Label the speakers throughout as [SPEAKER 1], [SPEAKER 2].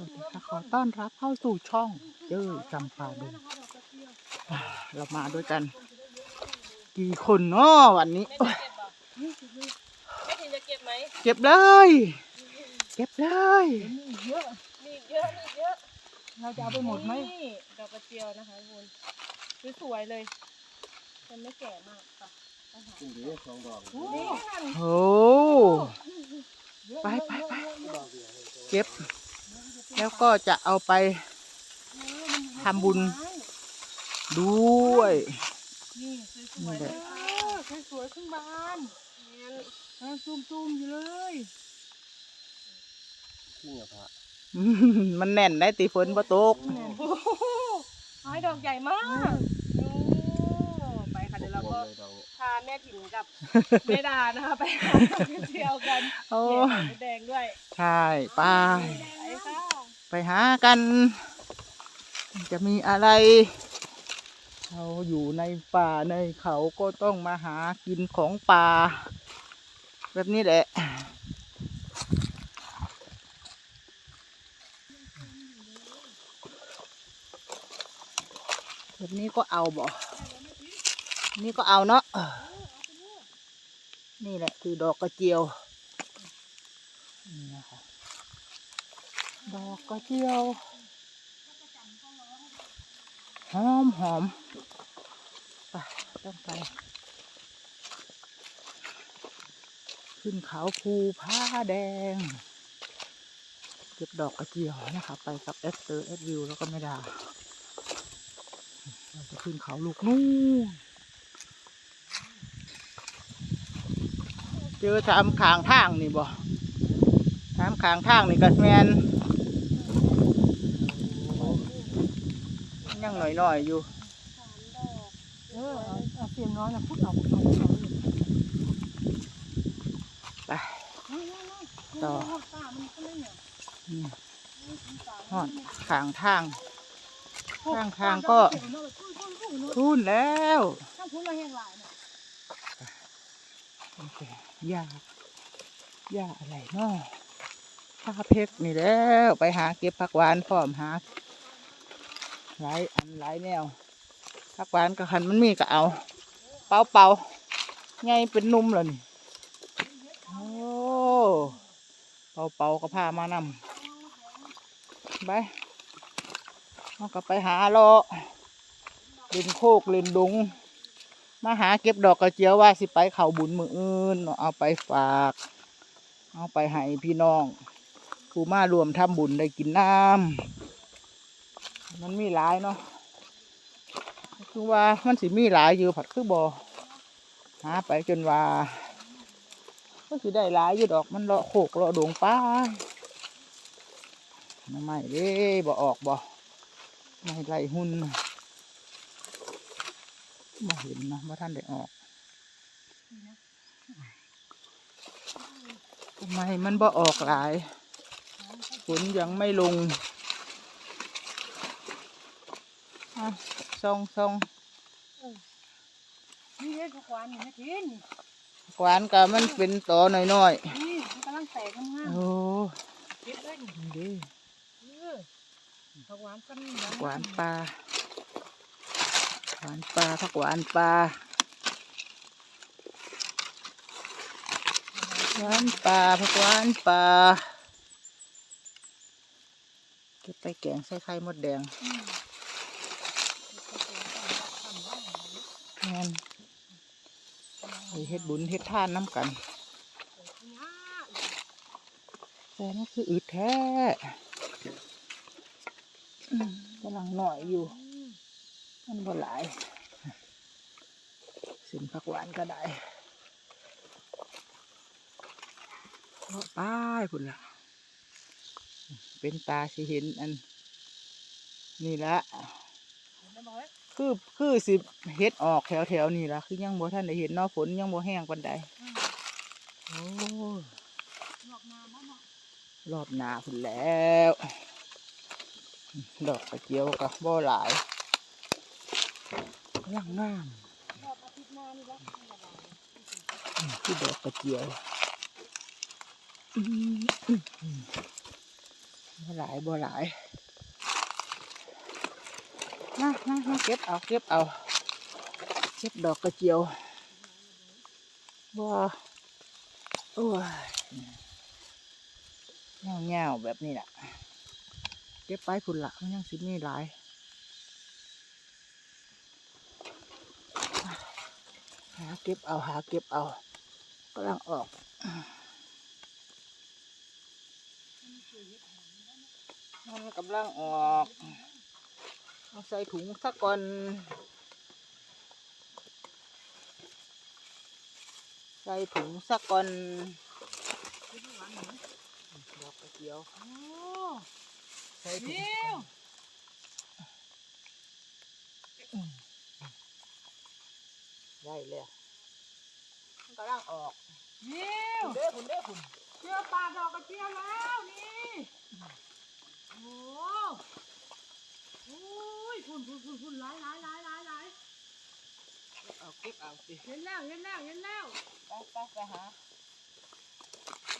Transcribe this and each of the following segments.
[SPEAKER 1] วัสดีค่ะขอต้อนรับเข้าสู่ช่องเจ้ยจำปาดงอ่าเรามาด้วยกัน กี่คนเนาะวันนี้โอ้ย
[SPEAKER 2] ไม่ถินจะเก็บไหม
[SPEAKER 1] เก็บเลย เก็บเลย
[SPEAKER 2] มีเยอะมีเยอะ
[SPEAKER 1] เราจะเอาไปหมดไหม
[SPEAKER 2] นี่ดอกกระเจียวนะคะทุกคนสวยๆเลยมันไม่แก่มากค่ะนี่นั่น
[SPEAKER 1] โอ้ไปไปไปเก็บ แล้วก็จะเอาไปทำบุญด้วย
[SPEAKER 2] นี่สวย
[SPEAKER 1] นี่
[SPEAKER 2] ๆ
[SPEAKER 1] แห
[SPEAKER 2] เล
[SPEAKER 1] ละ
[SPEAKER 2] ยสวยๆขึ้นบานเออซูมๆอยู่เลย
[SPEAKER 1] อืมมันแน่นได้ตีฝนบ่ตก
[SPEAKER 2] โอ้โหไม้ดอกใหญ่มากโอ้ไปค่ะเดี๋ยวเราก็พาแม่ถิ่นกับแม่ดานะคะไปหาดอกกระเจียวกัน
[SPEAKER 1] โอ้
[SPEAKER 2] เห็ดแดงด้วย
[SPEAKER 1] ใช่ไป
[SPEAKER 2] ไป
[SPEAKER 1] หากัน จะมีอะไร เราอยู่ในป่าในเขาก็ต้องมาหากินของป่า แบบนี้แหละแบบนี้ก็เอาบ่นี่ก็เอาเนาะนี่แหละคือดอกกระเจียวนี่นะคะ ดอกกระเจียวหอมหอมไปต้องไป ขึ้นเขาภูผ้าแดง เก็บดอกกระเจียวนะคะไปกับเอสเตอร์เอสวิวแล้วก็ไม่ด้เราจะขึ้นเขาลูกนู่นเจอทำขางทางนี่บ่ทำขางทางนี่ก็แมน ยังหน่อยๆอยู่
[SPEAKER 2] เออเอาเสียงน้อยนะพูดเอาเอาเอา
[SPEAKER 1] ไปต่อ
[SPEAKER 2] ห่
[SPEAKER 1] อืมหอดขางทางขางทางก็ทุนแล้ว
[SPEAKER 2] ยา
[SPEAKER 1] กยากอะไรเนาะผ้าเพชรนี่แล้ว ไปหาเก็บผักหวานพร้อมหา หลายอันหลายแนวผักหวานก็คันมันมีก็เอา เป่าเป่าไงเป็นนุ่มเลยนี่โอ้เป่าเป่าก็พามานำไปเราก็ไปหาเลาะเล่นโคกเล่นดง มาหาเก็บดอกกระเจียวว่าสิไปเขาบุญมืออื่นเนาะเอาไปฝาก เอาไปให้พี่น้องผู้มารวมทำบุญได้กินน้ำ มันมีหลายเนาะคือว่ามันสิมีหลายอยู่ผัดคือบอหาไปจนว่าก็สิได้หลายอยู่ดอกมันเลาะโขกเลาะดงป้าไม่เด้บ่ออกบ่ไม่ไล่หุ่นบ่เห็นนะว่าท่านได้ออกทำไมมันบ่ออกหลายฝนยังไม่ลง อะซองซอง
[SPEAKER 2] นี่เด็ดผักหวานนี่นะทิน
[SPEAKER 1] หวานกับมันเป็นตอหน่อย
[SPEAKER 2] นี่มันกำลังแตกงา
[SPEAKER 1] ๆ
[SPEAKER 2] ม
[SPEAKER 1] โอ้
[SPEAKER 2] ๆเด็ดเลย
[SPEAKER 1] นี่เดิ
[SPEAKER 2] เออผักหวานก็นี่นะ
[SPEAKER 1] หวานปลาหวานปลาผักหวานปลาหวานปลาผักหวานปลาเก็บไปแกงใส่ไข่มดแดง แม่นเฮ็ดบุญเฮ็ดทานน้ำกันแต่นั่นคืออึดแท้อืมกำลังหน่อยอยู่ มันบ่หลายสินผักหวานก็ได้ป้ายพุ่นล่ะ เป็นตาสิเห็นอัน นี่ละ คือคือสิเฮ็ดออกแถวแถวๆนี่ล่ะคือยังบ่ทันได้เห็นเนาะฝนยังบ่แห้งปานใดโอ้รอบหน้าพุ่นแล้ว ดอกกระเจียวก็บ่หลายกำลังงามอืมคือดอกกระเจียวอืมอืมอืมบ่หลายบ่หลาย มามามาเก็บเอาเก็บเอาเก็บดอกกระเจียวว้าโอ้ยเงาๆแบบนี้แหละเก็บไปพุ่นละมันยังสิมีหลายหาเก็บเอาหาเก็บเอากำลังออกมันกำลังออก เอาใส่ถุงสักก่อนใส่ถุงสักก่อนดอกกระเจียวใส่ถุงก่อนอืมได้เลยมันกำลังออก
[SPEAKER 2] วิว
[SPEAKER 1] คุณเด้คุณเด้คุณ
[SPEAKER 2] เจอปลาดอกกระเจียวแล้วนี่โอ้โอ้ ยพุ่นพุ่นพุ่นพุ่นหลายหลายหลายหลายหล
[SPEAKER 1] เอาเก็บเอาสิ
[SPEAKER 2] เห็นแล้วเห็นแล้วเห็นแล้ว
[SPEAKER 1] ไปไปไปหา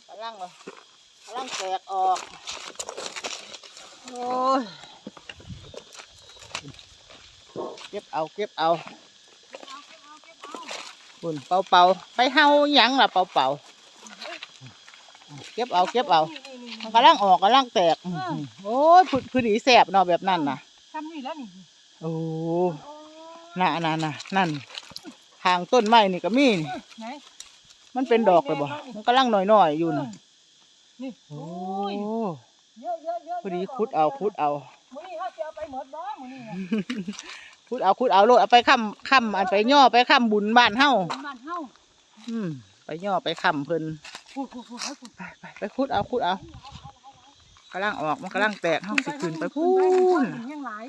[SPEAKER 1] กำลังเลยกำลังแตกออกโอ้ยเก็บเอาเก็บเอาคุณเป่าเป่าไปเฮาหยังล่ะเป่าเป่าเก็บเอาเก็บเอา
[SPEAKER 2] นี่นี่
[SPEAKER 1] มันกำลังออกกำลังแตกโอ้ยพืพือดีแสบเนาะแบบนั้นนะ
[SPEAKER 2] ทำนี่แล้วนี่
[SPEAKER 1] โอ้
[SPEAKER 2] โอ้
[SPEAKER 1] น่ะน่ะน่ะนั่นทางต้นไม้นี่ก็มีนี่
[SPEAKER 2] ไหน
[SPEAKER 1] มันเป็นดอกเลยบ่มันกำลังหน่อยๆอยู่น่ะ
[SPEAKER 2] นี่
[SPEAKER 1] โอ้
[SPEAKER 2] โอ้ยเยอะเยอะเยอะ
[SPEAKER 1] พอดีคุดเอาคุดเอา
[SPEAKER 2] มื้อนี้เขาจะเอาไปหมดบ่มื้อนี้นะ
[SPEAKER 1] คุดเอาคุดเอาโลดเอาไปค้ำค้ำอันไปย่อไปค้ำบุญบ้านเฮา
[SPEAKER 2] เป็นบ้านเฮา
[SPEAKER 1] อืมไปย่อไปค้ำเพิ่น
[SPEAKER 2] พูดพูดพูดให้พูด
[SPEAKER 1] ไปไปไปคุดเอาคุดเอากำลังออกมันกำลังแตกเฮาสิขึ้นไปพูน
[SPEAKER 2] นยังหลาย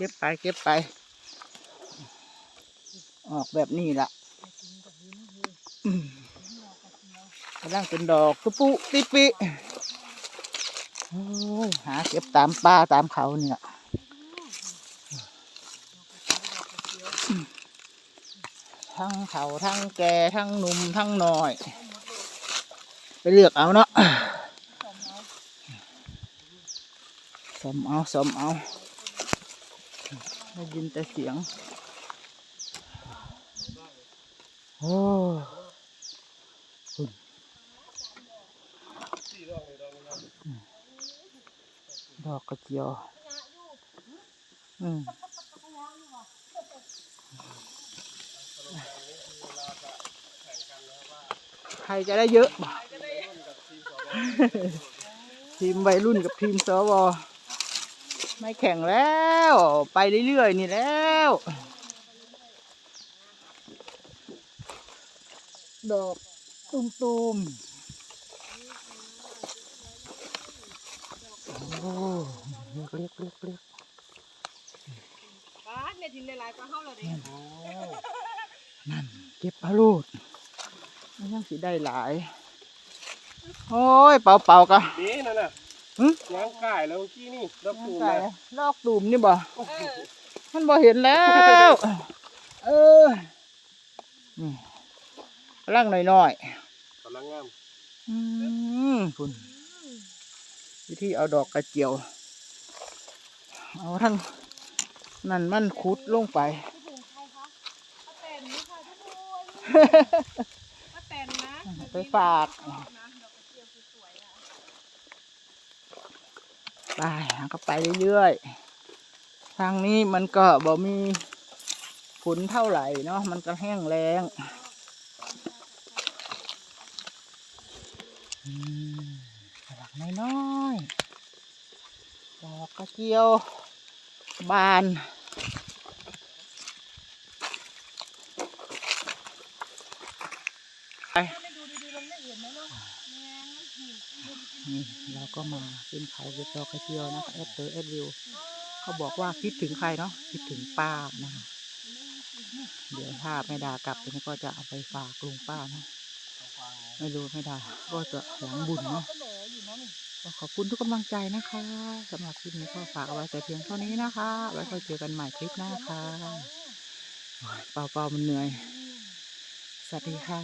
[SPEAKER 1] เก็บไปเก็บไป ออกแบบนี้ล่ะอืมกำลังเป็นดอกตุปุติปิหาเก็บตามป่าตามเขาเนี่ยทั้งเขาทั้งแก่ทั้งหนุ่มทั้งน้อย ไปเลือกเอาเนาะสมเอาสมเอา ได้ยินแต่เสียง โอ้ดอกกระเจียว อืมใครจะได้เยอะ ทีมวัยรุ่นกับทีมสว ไม่แข่งแล้ว ไปเรื่อยๆนี่แล้ว ดอกตุมๆ โอ้เล็กเล็กเล็กเล็ก
[SPEAKER 2] ป้าเนี่ยทินหลายๆกว่าเฮาเลยเด้
[SPEAKER 1] นั่นเก็บพะลูดมันยังสิได้หลาย โอ้ย เป่าเป่าๆกะ
[SPEAKER 3] นี่นั่นน่ะ
[SPEAKER 1] หึ
[SPEAKER 3] ย่างก่ายแล้วเมื่อกี้นี่รับปู
[SPEAKER 1] ใส่
[SPEAKER 3] นะ
[SPEAKER 1] ลอกตุ่มนี่บ่
[SPEAKER 2] เออ
[SPEAKER 1] มันบ่เห็นแล้ว เออนี่กำลังหน่อย
[SPEAKER 3] กำลังงาม
[SPEAKER 1] ๆอืมคุณวิธีเอาดอกกระเจียว เอาทั้งนั่นมันคุดลงไป
[SPEAKER 2] พี่บุ๋มใครคะป้าแตนนี่ค่ะทุกคนป้าแตนนะ
[SPEAKER 1] ไปฝาก
[SPEAKER 2] ชอบนะดอกกระเจียวสวยๆอะ
[SPEAKER 1] ไปก็ไปเรื่อยๆ ทางนี้มันก็บ่มีฝนเท่าไหร่เนาะ มันก็แห้งแล้งอืมหลักน้อยๆดอกกระเจียว บานไป
[SPEAKER 2] นี่เรา
[SPEAKER 1] ก็มาขึ้นเขาเก็บดอกระเจียวนะคะแอดเตอร์แอดวิวเขาบอกว่าคิดถึงใครเนาะคิดถึงป้านะคะเดี๋ยวถ้าไม่ดากลับนี่ก็จะเอาไปฝากลุงป้านะไม่รู้ไม่ด่าก็จะหวังบุญเนาะ
[SPEAKER 2] ก็
[SPEAKER 1] ขอบคุณทุกกำลังใจนะคะสำหรับคลิปนี้ก็ฝากเอาไว้แต่เพียงเท่านี้นะคะ ไว้ค่อยเจอกันใหม่คลิปหน้าค่ะเปล่าเปล่าๆมันเหนื่อย สวัสดีค่ะ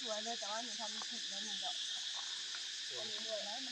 [SPEAKER 2] สวยเลยแต่ว่าหนูทำผิดแล้วหนึ่งดอ โอ้แล้วไง